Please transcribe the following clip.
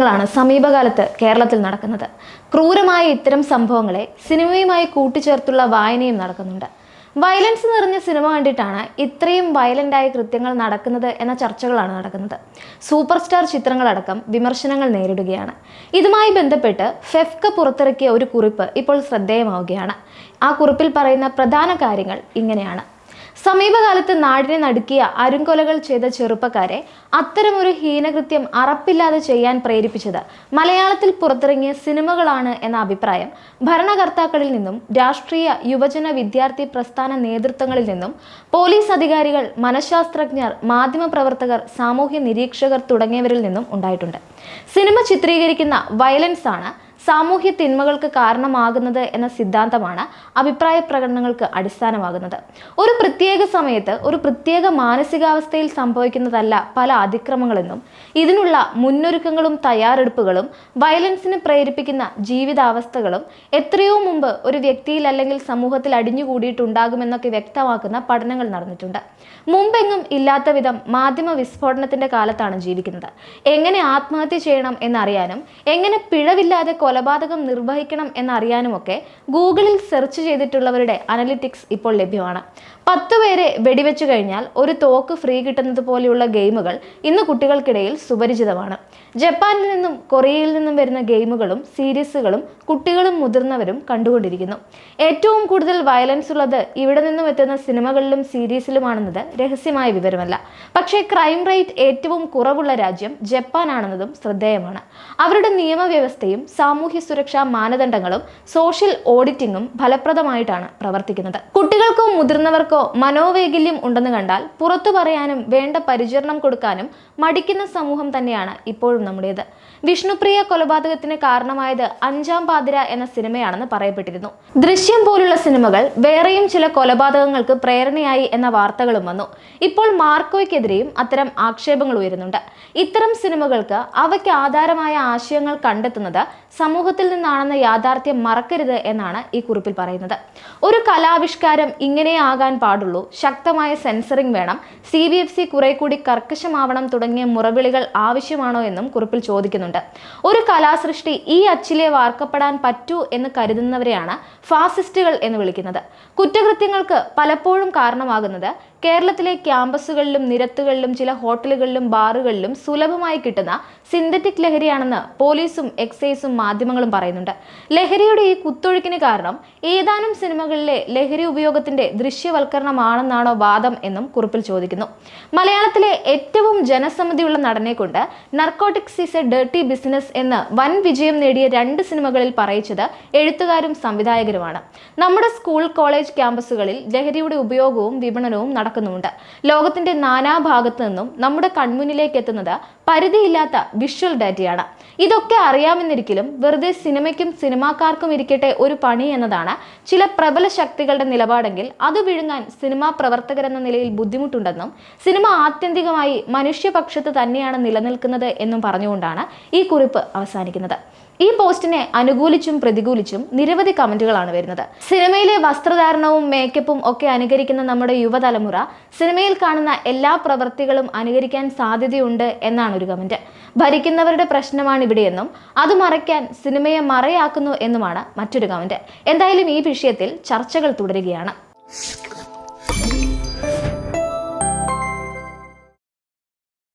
കൃത്യങ്ങളാണ് സമീപകാലത്ത് കേരളത്തിൽ നടക്കുന്നത്. ക്രൂരമായ ഇത്തരം സംഭവങ്ങളെ സിനിമയുമായി കൂട്ടിച്ചേർത്തുള്ള വായനയും നടക്കുന്നുണ്ട്. വയലൻസ് നിറഞ്ഞ സിനിമ കണ്ടിട്ടാണ് ഇത്രയും വയലന്റായ കൃത്യങ്ങൾ നടക്കുന്നത് എന്ന ചർച്ചകളാണ് നടക്കുന്നത്. സൂപ്പർ സ്റ്റാർ ചിത്രങ്ങളടക്കം വിമർശനങ്ങൾ നേരിടുകയാണ്. ഇതുമായി ബന്ധപ്പെട്ട് ഫെഫ്ക പുറത്തിറക്കിയ ഒരു കുറിപ്പ് ഇപ്പോൾ ശ്രദ്ധേയമാവുകയാണ്. ആ കുറിപ്പിൽ പറയുന്ന പ്രധാന കാര്യങ്ങൾ ഇങ്ങനെയാണ്. സമീപകാലത്ത് നാടിനെ നടുക്കിയ അരുങ്കൊലകൾ ചെയ്ത ചെറുപ്പക്കാരെ അത്തരമൊരു ഹീനകൃത്യം അറപ്പില്ലാതെ ചെയ്യാൻ പ്രേരിപ്പിച്ചത് മലയാളത്തിൽ പുറത്തിറങ്ങിയ സിനിമകളാണ് എന്ന അഭിപ്രായം ഭരണകർത്താക്കളിൽ നിന്നും രാഷ്ട്രീയ യുവജന വിദ്യാർത്ഥി പ്രസ്ഥാന നേതൃത്വങ്ങളിൽ നിന്നും പോലീസ് അധികാരികൾ മനഃശാസ്ത്രജ്ഞർ മാധ്യമപ്രവർത്തകർ സാമൂഹ്യ നിരീക്ഷകർ തുടങ്ങിയവരിൽ നിന്നും ഉണ്ടായിട്ടുണ്ട്. സിനിമ ചിത്രീകരിക്കുന്ന വയലൻസ് ആണ് സാമൂഹ്യ തിന്മകൾക്ക് കാരണമാകുന്നത് എന്ന സിദ്ധാന്തമാണ് അഭിപ്രായ പ്രകടനങ്ങൾക്ക് അടിസ്ഥാനമാകുന്നത്. ഒരു പ്രത്യേക സമയത്ത് ഒരു പ്രത്യേക മാനസികാവസ്ഥയിൽ സംഭവിക്കുന്നതല്ല പല അതിക്രമങ്ങളെന്നും ഇതിനുള്ള മുന്നൊരുക്കങ്ങളും തയ്യാറെടുപ്പുകളും വയലൻസിന് പ്രേരിപ്പിക്കുന്ന ജീവിതാവസ്ഥകളും എത്രയോ മുമ്പ് ഒരു വ്യക്തിയിൽ അല്ലെങ്കിൽ സമൂഹത്തിൽ അടിഞ്ഞുകൂടിയിട്ടുണ്ടാകുമെന്നൊക്കെ വ്യക്തമാക്കുന്ന പഠനങ്ങൾ നടന്നിട്ടുണ്ട്. മുമ്പെങ്ങും ഇല്ലാത്ത വിധം മാധ്യമ വിസ്ഫോടനത്തിന്റെ കാലത്താണ് ജീവിക്കുന്നത്. എങ്ങനെ ആത്മഹത്യ ചെയ്യണം എന്നറിയാനും എങ്ങനെ പിഴവില്ലാതെ കൊലപാതകം നിർവഹിക്കണം എന്നറിയാനുമൊക്കെ ഗൂഗിളിൽ സെർച്ച് ചെയ്തിട്ടുള്ളവരുടെ അനലിറ്റിക്സ് ഇപ്പോൾ ലഭ്യമാണ്. പത്ത് പേരെ വെടിവെച്ചു കഴിഞ്ഞാൽ ഒരു തോക്ക് ഫ്രീ കിട്ടുന്നത് പോലെയുള്ള ഗെയിമുകൾ ഇന്ന് കുട്ടികൾക്കിടയിൽ സുപരിചിതമാണ്. ജപ്പാനിൽ നിന്നും കൊറിയയിൽ നിന്നും വരുന്ന ഗെയിമുകളും സീരീസുകളും കുട്ടികളും മുതിർന്നവരും കണ്ടുകൊണ്ടിരിക്കുന്നു. ഏറ്റവും കൂടുതൽ വയലൻസ് ഉള്ളത് ഇവിടെ നിന്നും എത്തുന്ന സിനിമകളിലും സീരീസിലുമാണെന്നത് രഹസ്യമായ വിവരമല്ല. പക്ഷേ ക്രൈം റേറ്റ് ഏറ്റവും കുറവുള്ള രാജ്യം ജപ്പാനാണെന്നതും ശ്രദ്ധേയമാണ്. അവരുടെ നിയമവ്യവസ്ഥയും സാമൂഹ്യ സുരക്ഷാ മാനദണ്ഡങ്ങളും സോഷ്യൽ ഓഡിറ്റിംഗും ഫലപ്രദമായിട്ടാണ് പ്രവർത്തിക്കുന്നത്. കുട്ടികൾക്കോ മുതിർന്നവർക്കോ മനോവൈകല്യം ഉണ്ടെന്ന് കണ്ടാൽ പുറത്തു പറയാനും വേണ്ട പരിചരണം കൊടുക്കാനും മടിക്കുന്ന സമൂഹം തന്നെയാണ് ഇപ്പോഴും നമ്മുടേത്. വിഷ്ണുപ്രിയ കൊലപാതകത്തിന് കാരണമായത് അഞ്ചാം പാതിര എന്ന സിനിമയാണെന്ന് പറയപ്പെട്ടിരുന്നു. ദൃശ്യം പോലുള്ള സിനിമകൾ വേറെയും ചില കൊലപാതകങ്ങൾക്ക് പ്രേരണയായി എന്ന വാർത്തകളും വന്നു. ഇപ്പോൾ മാർക്കോയ്ക്കെതിരെയും അത്തരം ആക്ഷേപങ്ങൾ ഉയരുന്നുണ്ട്. ഇത്തരം സിനിമകൾക്ക് അവയ്ക്ക് ആധാരമായ ആശയങ്ങൾ കണ്ടെത്തുന്നത് സമൂഹത്തിൽ നിന്നാണെന്ന യാഥാർത്ഥ്യം മറക്കരുത് എന്നാണ് ഈ കുറിപ്പിൽ പറയുന്നത്. ഒരു കലാവിഷ്കാരം ഇങ്ങനെ ആകാൻ പാടുള്ളൂ. ശക്തമായ സെൻസറിംഗ് വേണം. സി ബി എഫ് സി കുറെ കൂടി കർക്കശമാവണം തുടങ്ങിയ മുറവിളികൾ ആവശ്യമാണോ എന്നും കുറിപ്പിൽ ചോദിക്കുന്നുണ്ട്. ഒരു കലാസൃഷ്ടി ഈ അച്ചിലെ വാർക്കപ്പെടാൻ പറ്റൂ എന്ന് കരുതുന്നവരെയാണ് ഫാസിസ്റ്റുകൾ എന്ന് വിളിക്കുന്നത്. കുറ്റകൃത്യങ്ങൾക്ക് പലപ്പോഴും കാരണമാകുന്നത് കേരളത്തിലെ ക്യാമ്പസുകളിലും നിരത്തുകളിലും ചില ഹോട്ടലുകളിലും ബാറുകളിലും സുലഭമായി കിട്ടുന്ന സിന്തറ്റിക് ലഹരിയാണെന്ന് പോലീസും എക്സൈസും മാധ്യമങ്ങളും പറയുന്നുണ്ട്. ലഹരിയുടെ ഈ കുത്തൊഴുക്കിന് കാരണം ഏതാനും സിനിമകളിലെ ലഹരി ഉപയോഗത്തിന്റെ ദൃശ്യവൽക്കരണമാണെന്നാണോ വാദം എന്നും കുറിപ്പിൽ ചോദിക്കുന്നു. മലയാളത്തിലെ ഏറ്റവും ജനസമ്മതിയുള്ള നടനെ കൊണ്ട് narcotics is a dirty business എന്ന് വൻ വിജയം നേടിയ രണ്ട് സിനിമകളിൽ പറയിച്ചത് എഴുത്തുകാരും സംവിധായകരുമാണ്. നമ്മുടെ സ്കൂൾ കോളേജ് ക്യാമ്പസുകളിൽ ലഹരിയുടെ ഉപയോഗവും വിപണനവും നടക്കുന്നുമുണ്ട്. ലോകത്തിന്റെ നാനാഭാഗത്തു നിന്നും നമ്മുടെ കൺമുന്നിലേക്ക് എത്തുന്നത് പരിധിയില്ലാത്ത വിഷ്വൽ ഡാറ്റയാണ് ഇതൊക്കെ അറിയാമെന്നിരിക്കലും വെറുതെ സിനിമയ്ക്കും സിനിമാക്കാർക്കും ഇരിക്കട്ടെ ഒരു പണി എന്നതാണ് ചില പ്രബല ശക്തികളുടെ നിലപാടെങ്കിൽ അത് വിഴുങ്ങാൻ സിനിമാ പ്രവർത്തകരെന്ന നിലയിൽ ബുദ്ധിമുട്ടുണ്ടെന്നും സിനിമ ആത്യന്തികമായി മനുഷ്യപക്ഷത്ത് തന്നെയാണ് നിലനിൽക്കുന്നത് എന്നും പറഞ്ഞുകൊണ്ടാണ് ഈ കുറിപ്പ് അവസാനിക്കുന്നത്. ഈ പോസ്റ്റിനെ അനുകൂലിച്ചും പ്രതികൂലിച്ചും നിരവധി കമന്റുകളാണ് വരുന്നത്. സിനിമയിലെ വസ്ത്രധാരണവും മേക്കപ്പും ഒക്കെ അനുകരിക്കുന്ന നമ്മുടെ യുവതലമുറ സിനിമയിൽ കാണുന്ന എല്ലാ പ്രവൃത്തികളും അനുകരിക്കാൻ സാധ്യതയുണ്ട് എന്നാണ് ഒരു കമന്റ്. ഭരിക്കുന്നവരുടെ പ്രശ്നമാണ് ഇവിടെയെന്നും അത് മറയ്ക്കാൻ സിനിമയെ മറയാക്കുന്നു എന്നുമാണ് മറ്റൊരു കമന്റ്. എന്തായാലും ഈ വിഷയത്തിൽ ചർച്ചകൾ തുടരുകയാണ്.